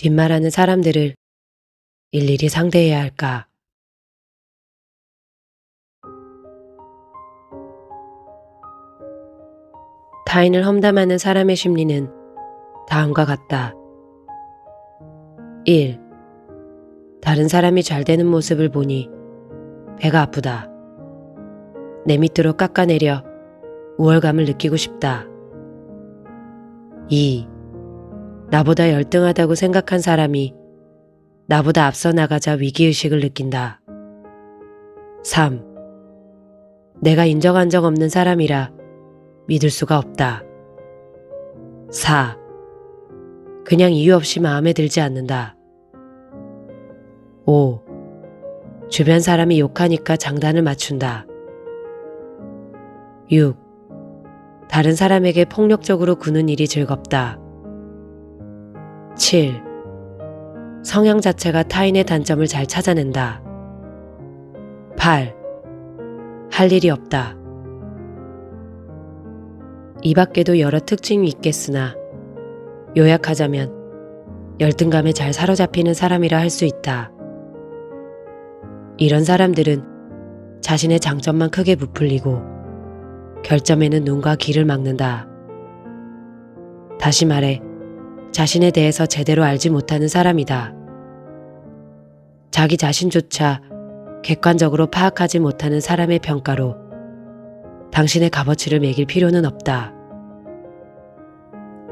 뒷말하는 사람들을 일일이 상대해야 할까? 타인을 험담하는 사람의 심리는 다음과 같다. 1. 다른 사람이 잘 되는 모습을 보니 배가 아프다. 내 밑으로 깎아내려 우월감을 느끼고 싶다. 2. 나보다 열등하다고 생각한 사람이 나보다 앞서 나가자 위기의식을 느낀다. 3. 내가 인정한 적 없는 사람이라 믿을 수가 없다. 4. 그냥 이유 없이 마음에 들지 않는다. 5. 주변 사람이 욕하니까 장단을 맞춘다. 6. 다른 사람에게 폭력적으로 구는 일이 즐겁다. 7. 성향 자체가 타인의 단점을 잘 찾아낸다. 8. 할 일이 없다. 이 밖에도 여러 특징이 있겠으나 요약하자면 열등감에 잘 사로잡히는 사람이라 할 수 있다. 이런 사람들은 자신의 장점만 크게 부풀리고 결점에는 눈과 귀를 막는다. 다시 말해 자신에 대해서 제대로 알지 못하는 사람이다. 자기 자신조차 객관적으로 파악하지 못하는 사람의 평가로 당신의 값어치를 매길 필요는 없다.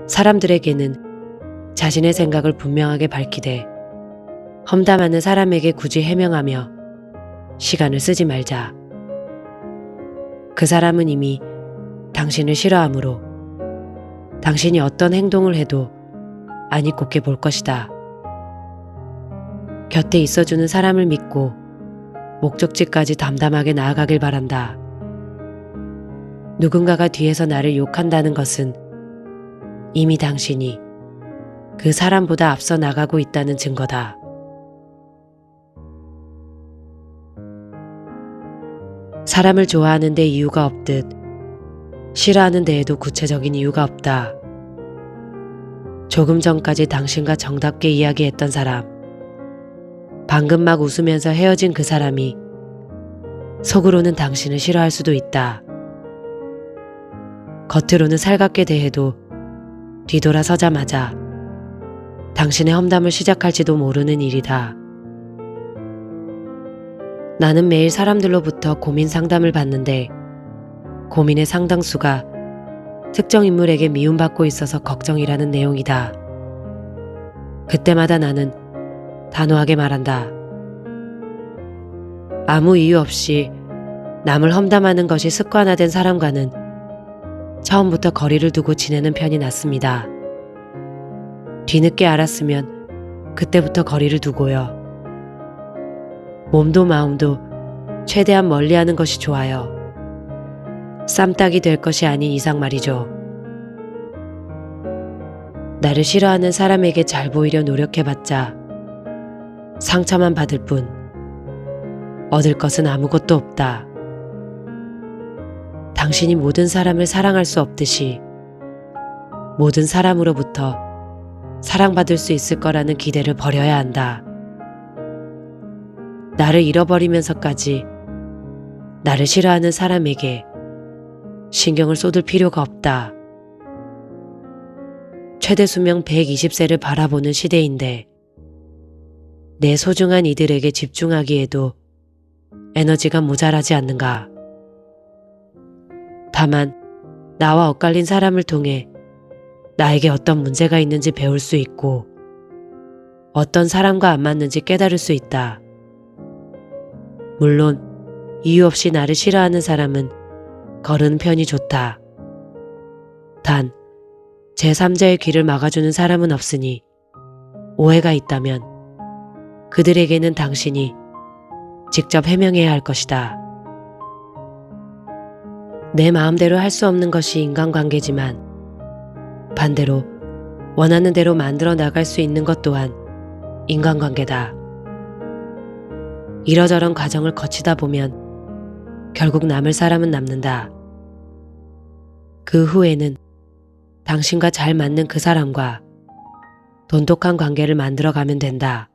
사람들에게는 자신의 생각을 분명하게 밝히되 험담하는 사람에게 굳이 해명하며 시간을 쓰지 말자. 그 사람은 이미 당신을 싫어하므로 당신이 어떤 행동을 해도 아니 곱게 볼 것이다. 곁에 있어주는 사람을 믿고 목적지까지 담담하게 나아가길 바란다. 누군가가 뒤에서 나를 욕한다는 것은 이미 당신이 그 사람보다 앞서 나가고 있다는 증거다. 사람을 좋아하는데 이유가 없듯 싫어하는 데에도 구체적인 이유가 없다. 조금 전까지 당신과 정답게 이야기했던 사람. 방금 막 웃으면서 헤어진 그 사람이 속으로는 당신을 싫어할 수도 있다. 겉으로는 살갑게 대해도 뒤돌아 서자마자 당신의 험담을 시작할지도 모르는 일이다. 나는 매일 사람들로부터 고민 상담을 받는데 고민의 상당수가 특정 인물에게 미움받고 있어서 걱정이라는 내용이다. 그때마다 나는 단호하게 말한다. 아무 이유 없이 남을 험담하는 것이 습관화된 사람과는 처음부터 거리를 두고 지내는 편이 낫습니다. 뒤늦게 알았으면 그때부터 거리를 두고요. 몸도 마음도 최대한 멀리 하는 것이 좋아요. 쌈딱이 될 것이 아닌 이상 말이죠. 나를 싫어하는 사람에게 잘 보이려 노력해봤자 상처만 받을 뿐 얻을 것은 아무것도 없다. 당신이 모든 사람을 사랑할 수 없듯이 모든 사람으로부터 사랑받을 수 있을 거라는 기대를 버려야 한다. 나를 잃어버리면서까지 나를 싫어하는 사람에게 신경을 쏟을 필요가 없다. 최대 수명 120세를 바라보는 시대인데 내 소중한 이들에게 집중하기에도 에너지가 모자라지 않는가. 다만 나와 엇갈린 사람을 통해 나에게 어떤 문제가 있는지 배울 수 있고 어떤 사람과 안 맞는지 깨달을 수 있다. 물론 이유 없이 나를 싫어하는 사람은 거르는 편이 좋다. 단, 제3자의 귀를 막아주는 사람은 없으니 오해가 있다면 그들에게는 당신이 직접 해명해야 할 것이다. 내 마음대로 할 수 없는 것이 인간관계지만 반대로 원하는 대로 만들어 나갈 수 있는 것 또한 인간관계다. 이러저런 과정을 거치다 보면 결국 남을 사람은 남는다. 그 후에는 당신과 잘 맞는 그 사람과 돈독한 관계를 만들어 가면 된다.